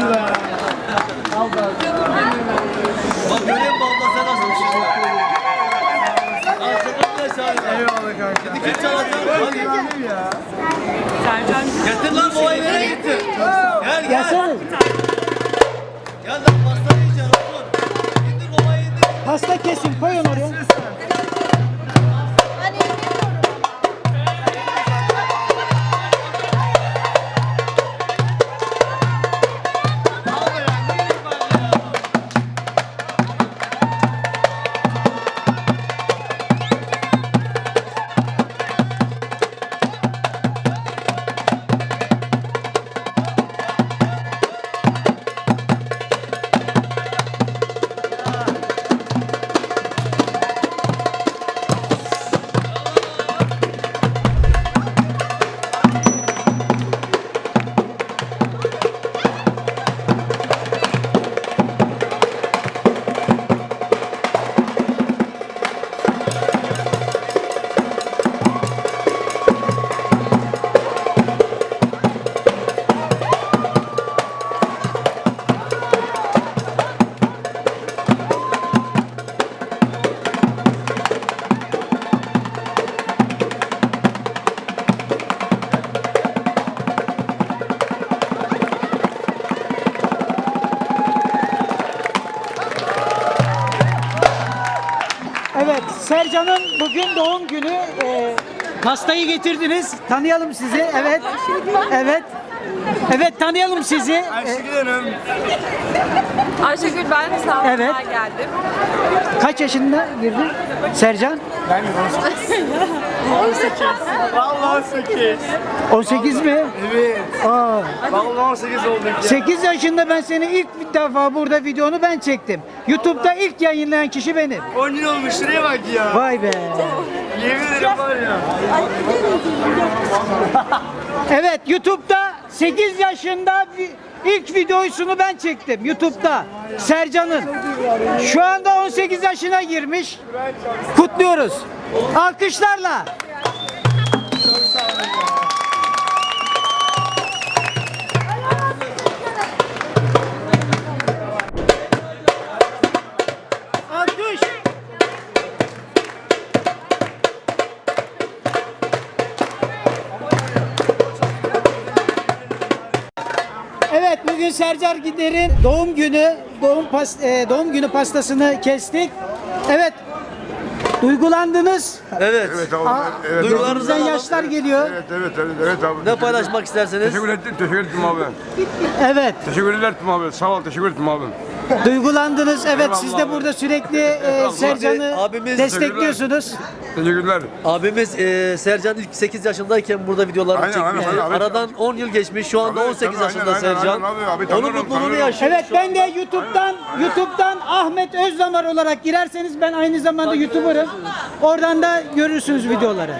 Allah. Bak görüyor musun abla sen nasıl düşüyorsun? Getir lan bu ayları. Gel gel. Gel. Gel lan pasta yiyeceksin otur. Getir kesin koyun oraya. Evet, Sercan'ın bugün doğum günü. Ee, pastayı getirdiniz. Tanıyalım sizi. Evet. Evet. Evet, tanıyalım sizi. Ayşegül Hanım. Ayşegül ben sağ Evet. evet. geldim. kaç yaşında girdin? Sercan? Ben 18. Vallahi 18. 18 mi? Evet. Aa, Vallahi 18 olduk ya. 8 yaşında ben seni ilk defa burada videonu ben çektim. YouTube'da ilk yayınlayan kişi benim. 10 yıl olmuş şuraya bak ya. Vay be. Yemin ederim var ya. Evet YouTube'da 8 yaşında ilk videosunu ben çektim YouTube'da. Sercan'ın. Şu anda 18 yaşına girmiş. Kutluyoruz. Alkışlarla. Evet bugün Sercar Gider'in doğum günü, doğum pas, e, doğum günü pastasını kestik. Evet. Duygulandınız. Evet. Evet abi. Aa, evet, Duygularınızı Gözünüzden alalım. yaşlar geliyor. evet, evet, evet, evet abi. Ne paylaşmak isterseniz? Teşekkür ettim, teşekkür ettim abi. Evet. Teşekkür ettim abi. Sağ ol, teşekkür ettim abi. Duygulandınız. Evet siz de burada sürekli e, Sercan'ı Abimiz- destekliyorsunuz. Teşekkürler. Abimiz e, Sercan ilk 8 yaşındayken burada videolarını Aynen, çekmiş. aynen, aynen. Aradan 10 yıl geçmiş. Şu anda Tabii, 18 tabii, yaşında aynen, aynen, Sercan. aynen abi, abi, Onun mutluluğunu tanırım. yaşıyor. Evet ben de YouTube'dan YouTube'dan Ahmet Özdamar olarak girerseniz ben aynı zamanda YouTuber'ım. Oradan da görürsünüz videoları.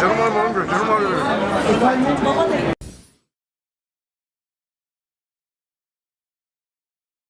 Canım oğlum.